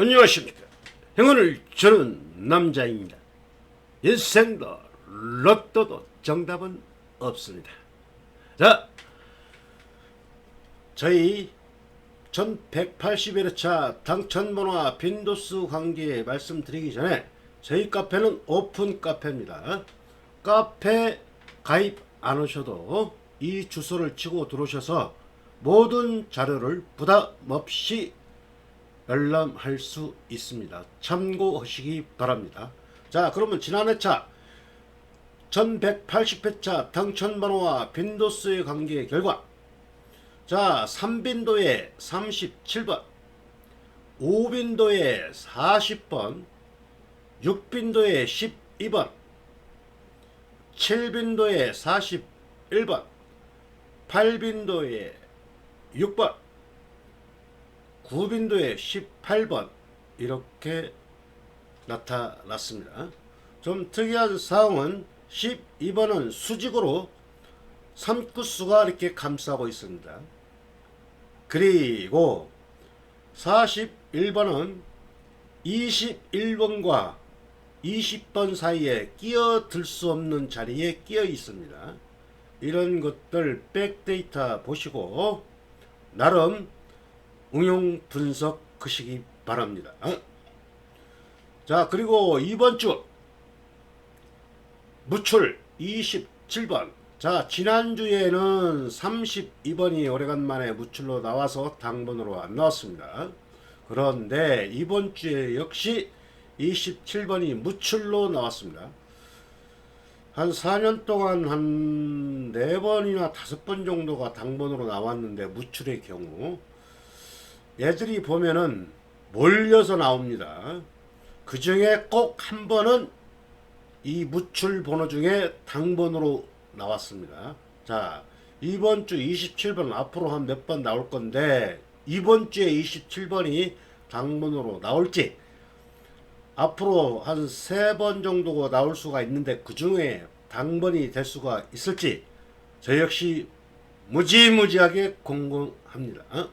안녕하십니까. 행운을 주는 남자입니다. 인생도 로또도 정답은 없습니다. 자, 저희 1181회차 당첨번호와 빈도수 관계 말씀드리기 전에 저희 카페는 오픈 카페입니다. 카페 가입 안 하셔도 이 주소를 치고 들어오셔서 모든 자료를 부담 없이 열람할 수 있습니다. 참고하시기 바랍니다. 자, 그러면 지난 회차 1180회차 당첨번호와 빈도수의 관계 결과 자, 3빈도에 37번, 5빈도에 40번, 6빈도에 12번, 7빈도에 41번, 8빈도에 6번, 9빈도에 18번 이렇게 나타났습니다. 좀 특이한 사항은 12번은 수직으로 3구수가 이렇게 감싸고 있습니다. 그리고 41번은 21번과 20번 사이에 끼어들 수 없는 자리에 끼어 있습니다. 이런 것들 백데이터 보시고 나름 응용 분석하시기 바랍니다. 자, 그리고 이번 주 무출 27번. 자, 지난주에는 32번이 오래간만에 무출로 나와서 당번으로 안 나왔습니다. 그런데 이번 주에 역시 27번이 무출로 나왔습니다. 한 4년 동안 한 4번이나 5번 정도가 당번으로 나왔는데 무출의 경우 얘들이 보면은 몰려서 나옵니다. 그 중에 꼭 한 번은 이 무출 번호 중에 당번으로 나왔습니다. 자, 이번 주 27번 앞으로 한 몇 번 나올 건데 이번 주에 27번이 당번으로 나올지 앞으로 한 세 번 정도가 나올 수가 있는데 그 중에 당번이 될 수가 있을지 저 역시 무지무지하게 궁금합니다. 어?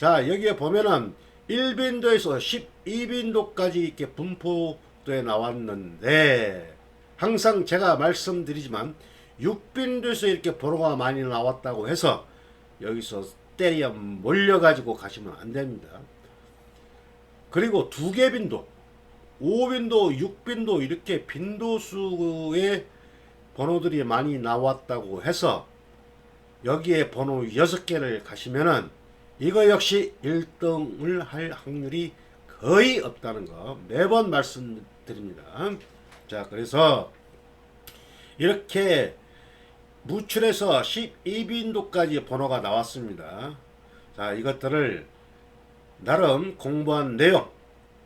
자 여기에 보면은 1빈도에서 12빈도까지 이렇게 분포돼 나왔는데 항상 제가 말씀드리지만 6빈도에서 이렇게 번호가 많이 나왔다고 해서 여기서 때려 몰려가지고 가시면 안 됩니다. 그리고 두 개 빈도 5빈도, 6빈도 이렇게 빈도수의 번호들이 많이 나왔다고 해서 여기에 번호 6개를 가시면은 이거 역시 1등을 할 확률이 거의 없다는 거 매번 말씀드립니다. 자, 그래서 이렇게 무출에서 12빈도까지 번호가 나왔습니다. 자, 이것들을 나름 공부한 내용,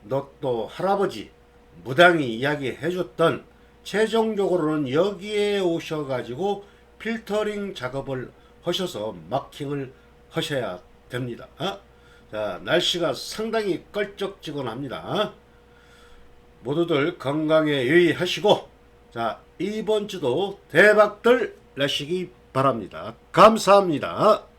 너또 할아버지 무당이 이야기해 줬던 최종적으로는 여기에 오셔가지고 필터링 작업을 하셔서 마킹을 하셔야 됩니다. 어? 자, 날씨가 상당히 껄쩍지근합니다. 모두들 건강에 유의하시고, 자, 이번 주도 대박들 나시기 바랍니다. 감사합니다.